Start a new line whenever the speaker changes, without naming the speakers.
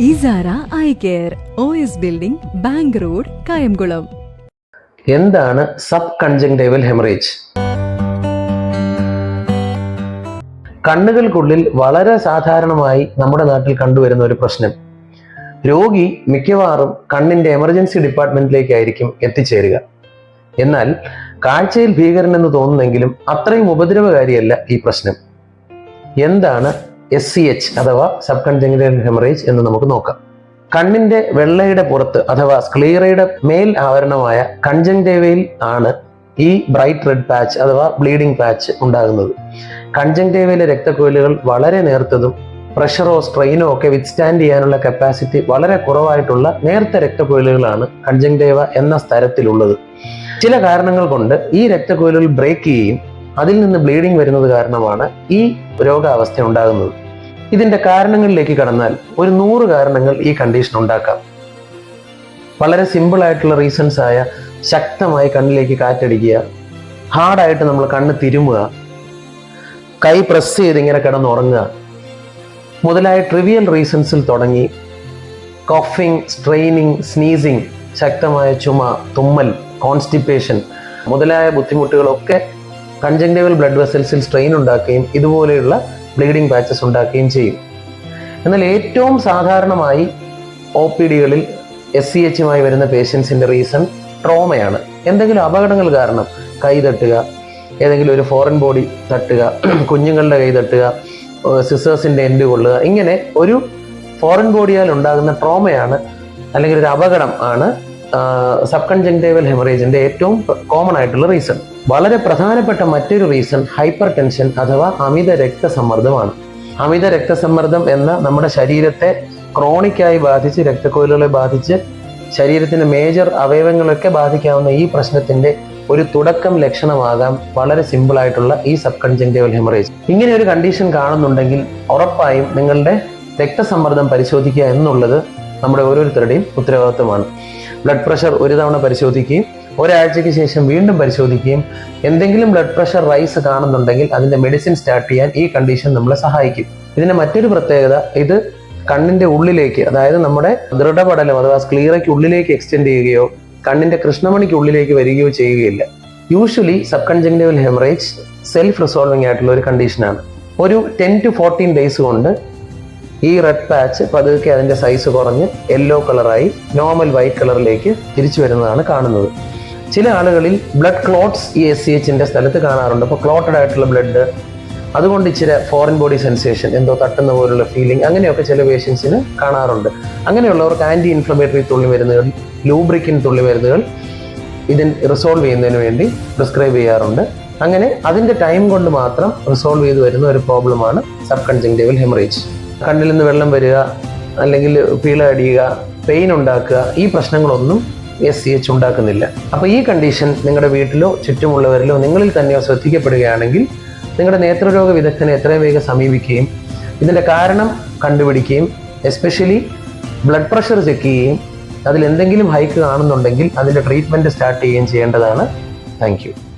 Isara eye care S building bank road Kayamkulam.
എന്താണ് sub conjunctival haemorrhage? കണ്ണുകൾക്കുള്ളിൽ വളരെ സാധാരണമായി നമ്മുടെ നാട്ടിൽ കണ്ടുവരുന്ന ഒരു പ്രശ്നം. രോഗി മിക്കവാറും കണ്ണിന്റെ എമർജൻസി ഡിപ്പാർട്ട്മെന്റിലേക്കായിരിക്കും എത്തിച്ചേരുക. എന്നാൽ കാഴ്ചയിൽ ഭീകരനെന്ന് തോന്നുന്നെങ്കിലും അത്രയും ഉപദ്രവകാരിയല്ല ഈ പ്രശ്നം. എന്താണ് എസ് സി എച്ച് അഥവാ സബ് കൺജങ്ടൈവൽ ഹെമറേജ് എന്ന് നമുക്ക് നോക്കാം. കണ്ണിന്റെ വെള്ളയുടെ പുറത്ത് അഥവാ സ്ക്ലീറയുടെ മേൽ ആവരണമായ കൺജങ്ടേവയിൽ ആണ് ഈ ബ്രൈറ്റ് റെഡ് പാച്ച് അഥവാ ബ്ലീഡിംഗ് പാച്ച് ഉണ്ടാകുന്നത്. കൺജങ്ടേവയിലെ രക്തക്കുഴലുകൾ വളരെ നേർത്തതും പ്രഷറോ സ്ട്രെയിനോ ഒക്കെ വിത്ത്സ്റ്റാൻഡ് ചെയ്യാനുള്ള കപ്പാസിറ്റി വളരെ കുറവായിട്ടുള്ള നേർത്ത രക്തക്കുഴലുകളാണ് കൺജങ്ടേവ എന്ന സ്ഥലത്തിലുള്ളത്. ചില കാരണങ്ങൾ കൊണ്ട് ഈ രക്തക്കുഴലുകൾ ബ്രേക്ക് ചെയ്യുകയും അതിൽ നിന്ന് ബ്ലീഡിംഗ് വരുന്നത് കാരണമാണ് ഈ രോഗാവസ്ഥ ഉണ്ടാകുന്നത്. ഇതിന്റെ കാരണങ്ങളിലേക്ക് കടന്നാൽ ഒരു നൂറ് കാരണങ്ങൾ ഈ കണ്ടീഷൻ ഉണ്ടാക്കാം. വളരെ സിമ്പിൾ ആയിട്ടുള്ള റീസൺസ് ആയ ശക്തമായി കണ്ണിലേക്ക് കാറ്റടിക്കുക ഹാർഡായിട്ട് നമ്മൾ കണ്ണ് തിരുമുക കൈ പ്രസ് ചെയ്ത് ഇങ്ങനെ കിടന്നുറങ്ങുക മുതലായ ട്രിവിയൽ റീസൺസിൽ തുടങ്ങി കോഫിംഗ് സ്ട്രെയിനിങ് സ്നീസിങ് ശക്തമായ ചുമ തുമ്മൽ കോൺസ്റ്റിപ്പേഷൻ മുതലായ ബുദ്ധിമുട്ടുകളൊക്കെ കൺജങ്ടൈവൽ ബ്ലഡ് വെസൽസിൽ സ്ട്രെയിൻ ഉണ്ടാക്കുകയും ഇതുപോലെയുള്ള ബ്ലീഡിംഗ് പാച്ചസ് ഉണ്ടാക്കുകയും ചെയ്യും. എന്നാൽ ഏറ്റവും സാധാരണമായി ഒ പി ഡികളിൽ എസ് സി എച്ചുമായി വരുന്ന പേഷ്യൻസിന്റെ റീസൺ ട്രോമയാണ്. എന്തെങ്കിലും അപകടങ്ങൾ കാരണം കൈ തട്ടുക ഏതെങ്കിലും ഒരു ഫോറിൻ ബോഡി തട്ടുക കുഞ്ഞുങ്ങളുടെ കൈ തട്ടുക സിസേഴ്സിന്റെ എൻഡ് കൊള്ളുക ഇങ്ങനെ ഒരു ഫോറിൻ ബോഡിയാൽ ഉണ്ടാകുന്ന ട്രോമയാണ് അല്ലെങ്കിൽ ഒരു അപകടം ആണ് സബ് ഹെമറേജിന്റെ ഏറ്റവും കോമൺ ആയിട്ടുള്ള റീസൺ. വളരെ പ്രധാനപ്പെട്ട മറ്റൊരു റീസൺ ഹൈപ്പർ ടെൻഷൻ അഥവാ അമിത രക്തസമ്മർദ്ദമാണ്. അമിത രക്തസമ്മർദ്ദം എന്ന നമ്മുടെ ശരീരത്തെ ക്രോണിക്കായി ബാധിച്ച് രക്തക്കൊയിലുകളെ ബാധിച്ച് ശരീരത്തിന്റെ മേജർ അവയവങ്ങളൊക്കെ ബാധിക്കാവുന്ന ഈ പ്രശ്നത്തിന്റെ ഒരു തുടക്കം ലക്ഷണമാകാം വളരെ സിമ്പിളായിട്ടുള്ള ഈ സബ് കൺജങ്ടൈവൽ ഹെമറേജ് ഇങ്ങനെ ഒരു കണ്ടീഷൻ കാണുന്നുണ്ടെങ്കിൽ ഉറപ്പായും നിങ്ങളുടെ രക്തസമ്മർദ്ദം പരിശോധിക്കുക എന്നുള്ളത് നമ്മുടെ ഓരോരുത്തരുടെയും ഉത്തരവാദിത്വമാണ്. ബ്ലഡ് പ്രഷർ ഒരു തവണ പരിശോധിക്കുകയും ഒരാഴ്ചയ്ക്ക് ശേഷം വീണ്ടും പരിശോധിക്കുകയും എന്തെങ്കിലും ബ്ലഡ് പ്രഷർ റൈസ് കാണുന്നുണ്ടെങ്കിൽ അതിന്റെ മെഡിസിൻ സ്റ്റാർട്ട് ചെയ്യാൻ ഈ കണ്ടീഷൻ നമ്മളെ സഹായിക്കും. ഇതിന്റെ മറ്റൊരു പ്രത്യേകത ഇത് കണ്ണിന്റെ ഉള്ളിലേക്ക് അതായത് നമ്മുടെ ദൃഢപടലം അഥവാ സ്ക്ലീറയ്ക്ക് ഉള്ളിലേക്ക് എക്സ്റ്റെൻഡ് ചെയ്യുകയോ കണ്ണിന്റെ കൃഷ്ണമണിക്ക് ഉള്ളിലേക്ക് വരികയോ ചെയ്യുകയില്ല. Usually sub conjunctival haemorrhage self resolving ആയിട്ടുള്ള ഒരു കണ്ടീഷനാണ് ഒരു ടെൻ ടു ഫോർട്ടീൻ ഡേയ്സ് കൊണ്ട് ഈ റെഡ് പാച്ച് പതുക്കെ അതിന്റെ സൈസ് കുറഞ്ഞ് യെല്ലോ കളറായി നോർമൽ വൈറ്റ് കളറിലേക്ക് തിരിച്ചു വരുന്നതാണ് കാണുന്നത്. ചില ആളുകളിൽ ബ്ലഡ് ക്ലോട്ട്സ് ഈ എസ് സി എച്ചിന്റെ സ്ഥലത്ത് കാണാറുണ്ട്. അപ്പോൾ ക്ലോട്ടഡ് ആയിട്ടുള്ള ബ്ലഡ് അതുകൊണ്ട് ഇച്ചിരി ഫോറിൻ ബോഡി സെൻസേഷൻ എന്തോ തട്ടുന്ന പോലുള്ള ഫീലിംഗ് അങ്ങനെയൊക്കെ ചില പേഷ്യൻസിന് കാണാറുണ്ട്. അങ്ങനെയുള്ളവർക്ക് ആന്റി ഇൻഫ്ലമേറ്ററി തുള്ളി മരുന്നുകൾ ലൂബ്രിക്കിൻ തുള്ളി മരുന്നുകൾ ഇതിന് റിസോൾവ് ചെയ്യുന്നതിന് വേണ്ടി പ്രിസ്ക്രൈബ് ചെയ്യാറുണ്ട്. അങ്ങനെ അതിന്റെ ടൈം കൊണ്ട് മാത്രം റിസോൾവ് ചെയ്ത് വരുന്ന ഒരു പ്രോബ്ലമാണ് സബ് കൺജങ്ടൈവൽ ഹെമറേജ് കണ്ണിൽ നിന്ന് വെള്ളം വരിക അല്ലെങ്കിൽ പീള അടിയുക പെയിൻ ഉണ്ടാക്കുക ഈ പ്രശ്നങ്ങളൊന്നും എസ് സി എച്ച് ഉണ്ടാക്കുന്നില്ല. അപ്പോൾ ഈ കണ്ടീഷൻ നിങ്ങളുടെ വീട്ടിലോ ചുറ്റുമുള്ളവരിലോ നിങ്ങളിൽ തന്നെയോ ശ്രദ്ധിക്കപ്പെടുകയാണെങ്കിൽ നിങ്ങളുടെ നേത്രരോഗ വിദഗ്ധനെ എത്രയും വേഗം സമീപിക്കുകയും ഇതിന്റെ കാരണം കണ്ടുപിടിക്കുകയും എസ്പെഷ്യലി ബ്ലഡ് പ്രഷർ ചെക്ക് ചെയ്യുകയും അതിൽ എന്തെങ്കിലും ഹൈക്ക് കാണുന്നുണ്ടെങ്കിൽ അതിന്റെ ട്രീറ്റ്മെന്റ് സ്റ്റാർട്ട് ചെയ്യുകയും ചെയ്യേണ്ടതാണ്. താങ്ക്